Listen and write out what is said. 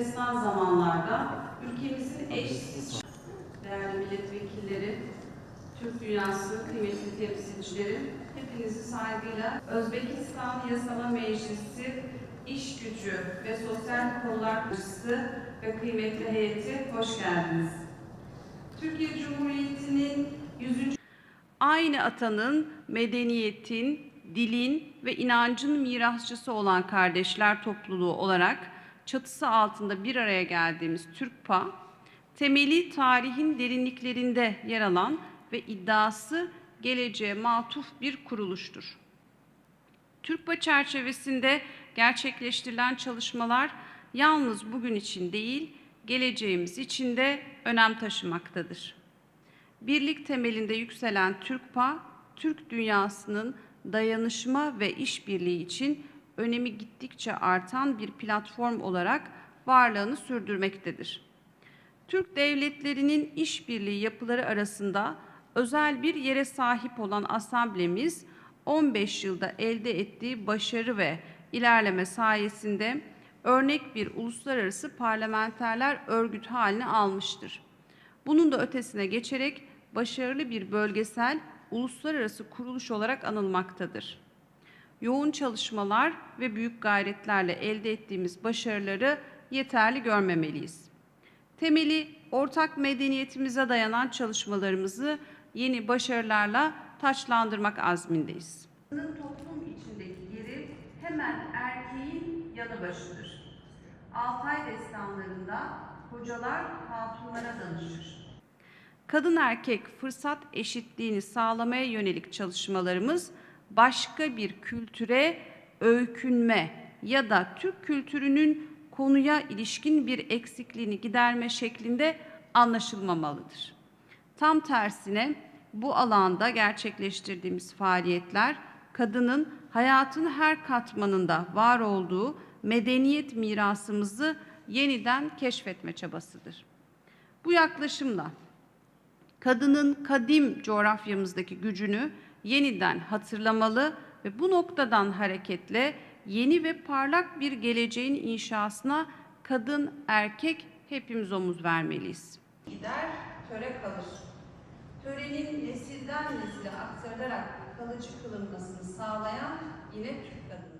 müstesna zamanlarda ülkemizin eşsiz değerli milletvekilleri, Türk dünyası kıymetli temsilcileri, hepinizi saygıyla Özbekistan Yasama Meclisi İş Gücü ve Sosyal Konular Meclisi ve kıymetli heyeti hoş geldiniz. Türkiye Cumhuriyeti'nin 100. Aynı atanın medeniyetin, dilin ve inancın mirasçısı olan kardeşler topluluğu olarak çatısı altında bir araya geldiğimiz TÜRKPA, temeli tarihin derinliklerinde yer alan ve iddiası geleceğe matuf bir kuruluştur. TÜRKPA çerçevesinde gerçekleştirilen çalışmalar yalnız bugün için değil, geleceğimiz için de önem taşımaktadır. Birlik temelinde yükselen TÜRKPA, Türk dünyasının dayanışma ve işbirliği için önemi gittikçe artan bir platform olarak varlığını sürdürmektedir. Türk devletlerinin işbirliği yapıları arasında özel bir yere sahip olan asamblemiz 15 yılda elde ettiği başarı ve ilerleme sayesinde örnek bir uluslararası parlamenterler örgüt haline almıştır. Bunun da ötesine geçerek başarılı bir bölgesel uluslararası kuruluş olarak anılmaktadır. Yoğun çalışmalar ve büyük gayretlerle elde ettiğimiz başarıları yeterli görmemeliyiz. Temeli ortak medeniyetimize dayanan çalışmalarımızı yeni başarılarla taçlandırmak azmindeyiz. Toplum içindeki yeri hemen erkeğin yanı başıdır. Altay destanlarında hocalar hatunlara danışır. Kadın erkek fırsat eşitliğini sağlamaya yönelik çalışmalarımız başka bir kültüre öykünme ya da Türk kültürünün konuya ilişkin bir eksikliğini giderme şeklinde anlaşılmamalıdır. Tam tersine bu alanda gerçekleştirdiğimiz faaliyetler kadının hayatın her katmanında var olduğu medeniyet mirasımızı yeniden keşfetme çabasıdır. Bu yaklaşımla kadının kadim coğrafyamızdaki gücünü yeniden hatırlamalı ve bu noktadan hareketle yeni ve parlak bir geleceğin inşasına kadın erkek hepimiz omuz vermeliyiz. Gider, töre kalır. Törenin nesilden nesile aktarılarak kalıcı kılınmasını sağlayan yine Türk kadını.